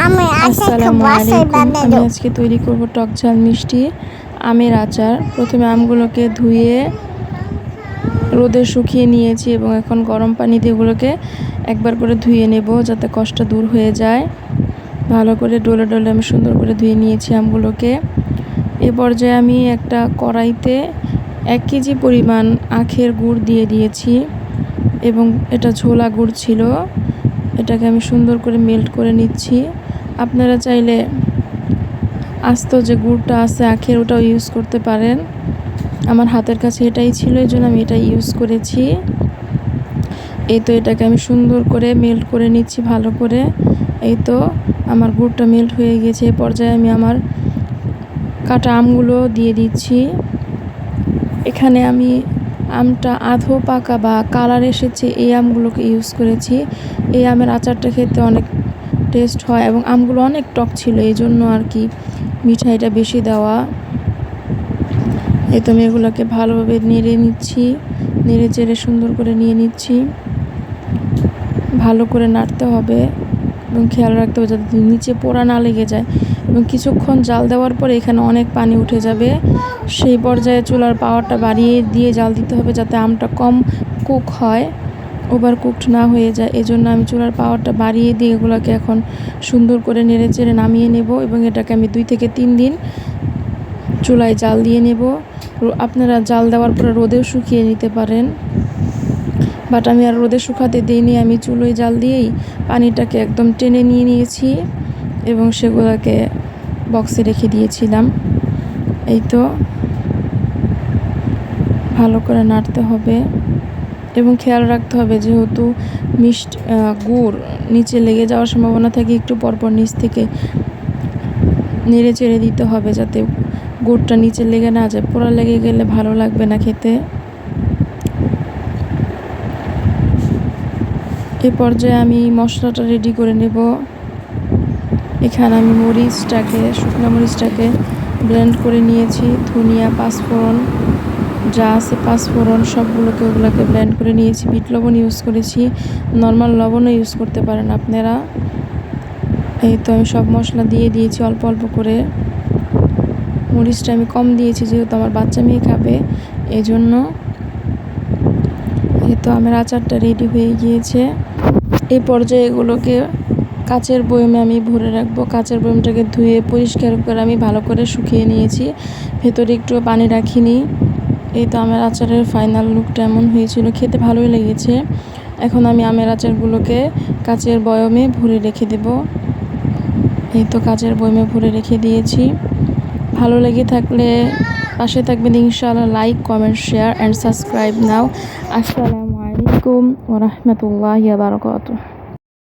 আসসালামু আলাইকুম। আমি আজকে তৈরি করব টক ঝাল মিষ্টি আমের আচার। প্রথমে আমগুলোকে ধুয়ে রোদে শুকিয়ে নিয়েছি এবং এখন গরম পানি দিয়ে এগুলোকে একবার করে ধুয়ে নেব যাতে কষ্ট দূর হয়ে যায়। ভালো করে ডলে ডলে আমি সুন্দর করে ধুয়ে নিয়েছি আমগুলোকে। এ পর্যায়ে আমি একটা কড়াইতে এক কেজি পরিমাণ আখের গুড় দিয়ে দিয়েছি এবং এটা ঝোলা গুড় ছিল। এটাকে আমি সুন্দর করে মেল্ট করে নিচ্ছি। আপনারা চাইলে আস্ত যে গুড়টা আছে, আখের ওটাও ইউজ করতে পারেন। আমার হাতের কাছে এটাই ছিল এই জন্য আমি এটা ইউজ করেছি। এই তো এটাকে আমি সুন্দর করে মেল্ট করে নিচ্ছি, ভালো করে। এই তো আমার গুড়টা মেল্ট হয়ে গেছে। এ পর্যায়ে আমি আমার কাটা আমগুলো দিয়ে দিচ্ছি। এখানে আমি আমটা আধো পাকা বা কালার এসেছে, এই আমগুলোকে ইউজ করেছি। এই আমের আচারটা খেতে অনেক টেস্ট হয় এবং আমগুলো অনেক টক ছিল এই জন্য আর কি মিঠাইটা বেশি দেওয়া। এই তো আমি এগুলোকে ভালোভাবে নেড়ে নিচ্ছি, নেড়ে চেড়ে সুন্দর করে নিয়ে নিচ্ছি। ভালো করে নাড়তে হবে এবং খেয়াল রাখতে হবে যাতে নিচে পোড়া না লেগে যায় এবং কিছুক্ষণ জাল দেওয়ার পরে এখানে অনেক পানি উঠে যাবে। সেই পর্যায়ে চুলার পাওয়ারটা বাড়িয়ে দিয়ে জাল দিতে হবে যাতে আমটা কম কুক হয়। ওভার কুকড না হয়ে যায় এই জন্য আমি চুলার পাওয়ারটা বাড়িয়ে দিয়ে এগুলোকে এখন সুন্দর করে নেড়ে চেড়ে নামিয়ে নেব এবং এটাকে আমি দুই থেকে তিন দিন চুলায় জাল দিয়ে নেব। আপনারা জাল দেওয়ার পরে রোদেও শুকিয়ে নিতে পারেন বাট আমি আর রোদে শুকাতে দিইনি, আমি চুলোয় জাল দিয়েই পানিটাকে একদম টেনে নিয়ে নিয়েছি এবং সেগুলোকে বক্সে রেখে দিয়েছিলাম। এই তো, ভালো করে নাড়তে হবে। এবং খেয়াল রাখতে হবে যেহেতু মিষ্টি গুড় নিচে লেগে যাওয়ার সম্ভাবনা থাকে, একটু পরপর নিচ থেকে নেড়ে চেড়ে দিতে হবে যাতে গুড়টা নিচে লেগে না যায়। পোড়া লেগে গেলে ভালো লাগবে না খেতে। এ পর্যায়ে আমি মশলাটা রেডি করে নেব। এখানে আমি মরিচটাকে, শুকনো মরিচটাকে ব্লেন্ড করে নিয়েছি। ধনিয়া, পাঁচফোড়ন যা আছে পাঁচফোড়ন সবগুলোকে ওগুলোকে ব্লেন্ড করে নিয়েছি। বিট লবণ ইউজ করেছি। নর্মাল লবণও ইউজ করতে পারেন আপনারা। এই তো আমি সব মশলা দিয়ে দিয়েছি, অল্প অল্প করে। মরিচটা আমি কম দিয়েছি, যেহেতু আমার বাচ্চা মেয়ে খাবে এই জন্য এই তো আমার আচারটা রেডি হয়ে গিয়েছে। এই পর্যায়ে এগুলোকে কাচের বয়মে আমি ভরে রাখব। কাচের বয়মটাকে ধুয়ে পরিষ্কার করে আমি ভালো করে শুকিয়ে নিয়েছি। ভেতরে একটু পানি রাখিনি। এই তো আমের আচারের ফাইনাল লুকটা এমন হয়েছিল, খেতে ভালোই লেগেছে। এখন আমি আমের আচারগুলোকে কাচের বয়মে ভরে রেখে দেব। এই তো কাচের বয়মে ভরে রেখে দিয়েছি। ভালো লেগে থাকলে পাশে থাকবেন ইনশাআল্লাহ like comment share and subscribe now আসসালামু আলাইকুম ওরহমতুল্লাহ বারকাত